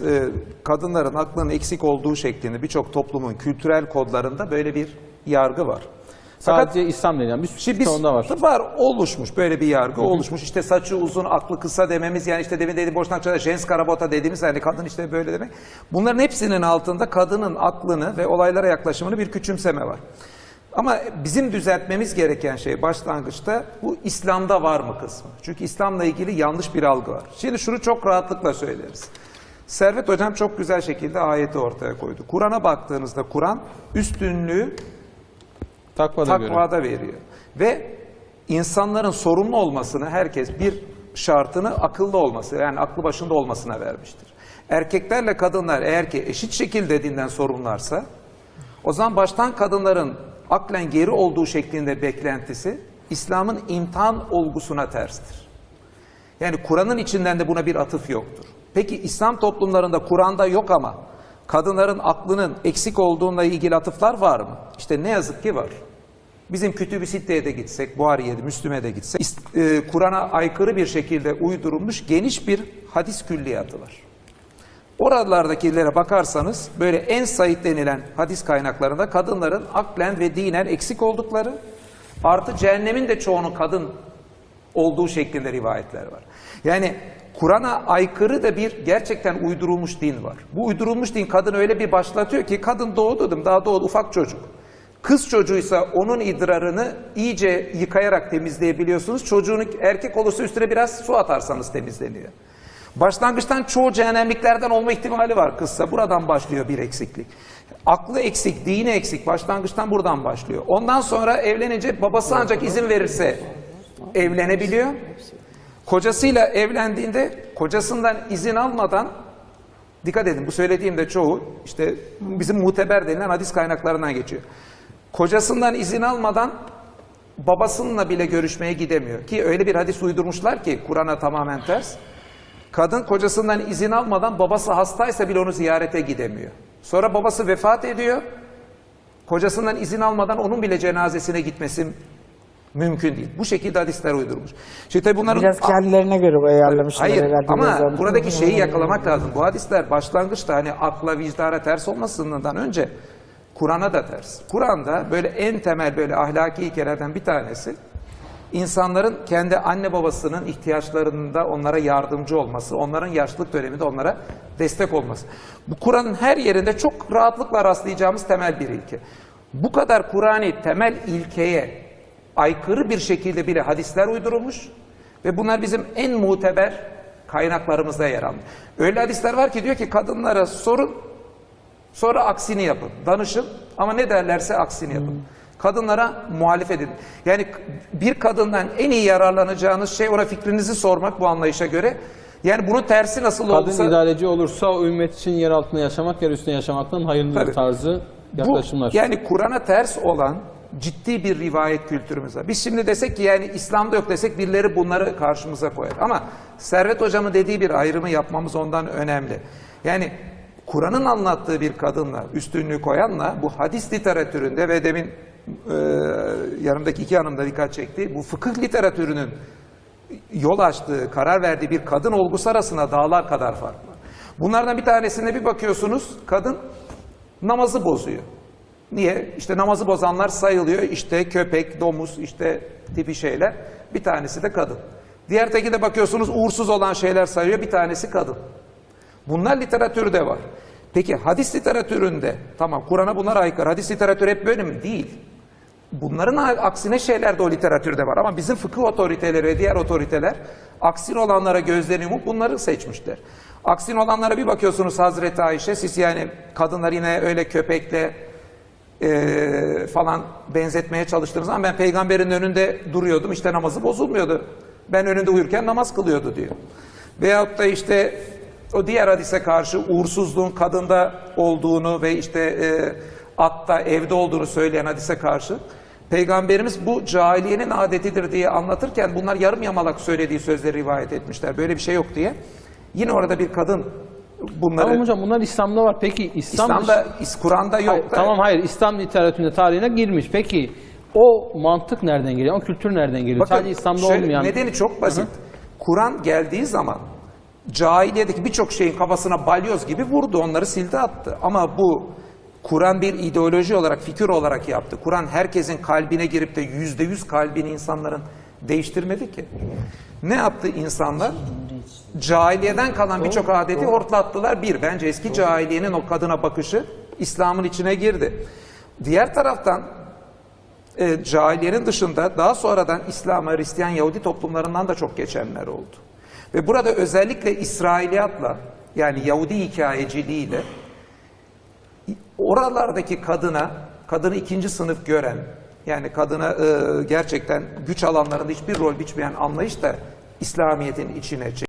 biz e, kadınların aklının eksik olduğu şeklinde birçok toplumun kültürel kodlarında böyle bir yargı var. Fakat Sadece İslam değil yani. Bir Şimdi biz sonunda var. var oluşmuş böyle bir yargı oluşmuş. İşte saçı uzun, aklı kısa dememiz yani işte demin dediğim Boşnakça'da jens karabota dediğimiz hani kadın işte böyle demek. Bunların hepsinin altında kadının aklını ve olaylara yaklaşımını bir küçümseme var. Ama bizim düzeltmemiz gereken şey başlangıçta bu İslam'da var mı kısmı. Çünkü İslam'la ilgili yanlış bir algı var. Şimdi şunu çok rahatlıkla söyleriz. Servet Hocam çok güzel şekilde ayeti ortaya koydu. Kur'an'a baktığınızda Kur'an üstünlüğü Takvada göre. takvada veriyor. Ve insanların sorumlu olmasını herkes bir şartını akıllı olması yani aklı başında olmasına vermiştir. Erkeklerle kadınlar eğer ki eşit şekilde dinden sorumlularsa o zaman baştan kadınların aklen geri olduğu şeklinde beklentisi İslam'ın imtihan olgusuna terstir. Yani Kur'an'ın içinden de buna bir atıf yoktur. Peki İslam toplumlarında Kur'an'da yok ama kadınların aklının eksik olduğuna ilgili atıflar var mı? İşte ne yazık ki var. Bizim Kütüb-i Sitte'ye de gitsek, Buhari'ye de, Müslüme de gitsek, e, Kur'an'a aykırı bir şekilde uydurulmuş geniş bir hadis külliyatı var. Oralardakilere bakarsanız böyle en sayit denilen hadis kaynaklarında kadınların aklen ve dinen eksik oldukları artı cehennemin de çoğunun kadın olduğu şeklinde rivayetler var. Yani Kur'an'a aykırı da bir gerçekten uydurulmuş din var. Bu uydurulmuş din kadın öyle bir başlatıyor ki kadın doğdu dedim daha doğdu ufak çocuk. Kız çocuğuysa onun idrarını iyice yıkayarak temizleyebiliyorsunuz. Çocuğunu erkek olursa üstüne biraz su atarsanız temizleniyor. Başlangıçtan çoğu cehennemliklerden olma ihtimali var kızsa. Buradan başlıyor bir eksiklik. Aklı eksik, dini eksik. Başlangıçtan buradan başlıyor. Ondan sonra evlenince babası ancak izin verirse evlenebiliyor. Kocasıyla evlendiğinde kocasından izin almadan dikkat edin bu söylediğimde çoğu işte bizim muteber denilen hadis kaynaklarından geçiyor. Kocasından izin almadan babasınınla bile görüşmeye gidemiyor. Ki öyle bir hadis uydurmuşlar ki Kur'an'a tamamen ters. Kadın kocasından izin almadan babası hastaysa bile onu ziyarete gidemiyor. Sonra babası vefat ediyor. Kocasından izin almadan onun bile cenazesine gitmesi mümkün değil. Bu şekilde hadisler uydurmuş. Şimdi tabii bunların Biraz kendilerine göre ayarlamışlar Hayır herhalde. ama buradaki şeyi yakalamak lazım. Bu hadisler başlangıçta hani akla vicdana ters olmasından önce Kur'an'a da ters. Kur'an'da böyle en temel böyle ahlaki ilkelerden bir tanesi insanların kendi anne babasının ihtiyaçlarında onlara yardımcı olması, onların yaşlılık döneminde onlara destek olması. Bu Kur'an'ın her yerinde çok rahatlıkla rastlayacağımız temel bir ilke. Bu kadar Kur'an'ı temel ilkeye aykırı bir şekilde bile hadisler uydurulmuş ve bunlar bizim en muteber kaynaklarımızda yer almış. Öyle hadisler var ki diyor ki kadınlara sorun sonra aksini yapın. Danışın ama ne derlerse aksini yapın. Kadınlara muhalefet edin. Yani bir kadından en iyi yararlanacağınız şey ona fikrinizi sormak bu anlayışa göre. Yani bunun tersi nasıl Kadın olursa idareci olursa o ümmet için yer altında yaşamak, yer üstünde yaşamaktan hayırlıdır Tabii. tarzı bu yaklaşımlar. yani Kur'an'a ters olan ciddi bir rivayet kültürümüz var. Biz şimdi desek ki yani İslam'da yok desek birileri bunları karşımıza koyar. Ama Servet Hocam'ın dediği bir ayrımı yapmamız ondan önemli. Yani Kur'an'ın anlattığı bir kadınla, üstünlüğü koyanla bu hadis literatüründe ve demin e, yanımdaki iki hanım da dikkat çekti. Bu fıkıh literatürünün yol açtığı, karar verdiği bir kadın olgusu arasında dağlar kadar fark var. Bunlardan bir tanesinde bir bakıyorsunuz kadın namazı bozuyor. Niye? İşte namazı bozanlar sayılıyor. İşte köpek, domuz, işte tipi şeyler. Bir tanesi de kadın. Diğer tekinde bakıyorsunuz uğursuz olan şeyler sayıyor. Bir tanesi kadın. Bunlar literatürde var. Peki hadis literatüründe tamam Kur'an'a bunlar aykırı. Hadis literatürü hep böyle mi? Değil. Bunların aksine şeyler de o literatürde var ama bizim fıkıh otoriteleri ve diğer otoriteler aksine olanlara gözlerini yumup bunları seçmişler. Aksine olanlara bir bakıyorsunuz Hazreti Ayşe siz yani kadınlar yine öyle köpekle eee, falan benzetmeye çalıştığınız zaman ben peygamberin önünde duruyordum işte namazı bozulmuyordu. Ben önünde uyurken namaz kılıyordu diyor. Veyahut da işte o diğer hadise karşı uğursuzluğun kadında olduğunu ve işte e, atta evde olduğunu söyleyen hadise karşı Peygamberimiz bu cahiliyenin adetidir diye anlatırken bunlar yarım yamalak söylediği sözleri rivayet etmişler. Böyle bir şey yok diye. Yine orada bir kadın bunları Tamam hocam bunlar İslam'da var. Peki İslam İslam'da, Kur'an'da yok. Hayır, da- tamam hayır İslam literatüründe tarihine girmiş. Peki o mantık nereden geliyor? O kültür nereden geliyor? Bakın, Sadece İslam'da şöyle, olmayan. Nedeni çok basit. Kur'an geldiği zaman cahiliyedeki birçok şeyin kafasına balyoz gibi vurdu, onları sildi attı. Ama bu Kur'an bir ideoloji olarak, fikir olarak yaptı. Kur'an herkesin kalbine girip de yüzde yüz kalbini insanların değiştirmedi ki. Ne yaptı insanlar? Cahiliyeden kalan birçok adeti hortlattılar. Bir, bence eski cahiliyenin o kadına bakışı İslam'ın içine girdi. Diğer taraftan e, cahiliyenin dışında daha sonradan İslam, Hristiyan, Yahudi toplumlarından da çok geçenler oldu. Ve burada özellikle İsrailiyatla yani Yahudi hikayeciliğiyle oralardaki kadına, kadını ikinci sınıf gören, yani kadına e, gerçekten güç alanlarında hiçbir rol biçmeyen anlayış da İslamiyet'in içine çekti.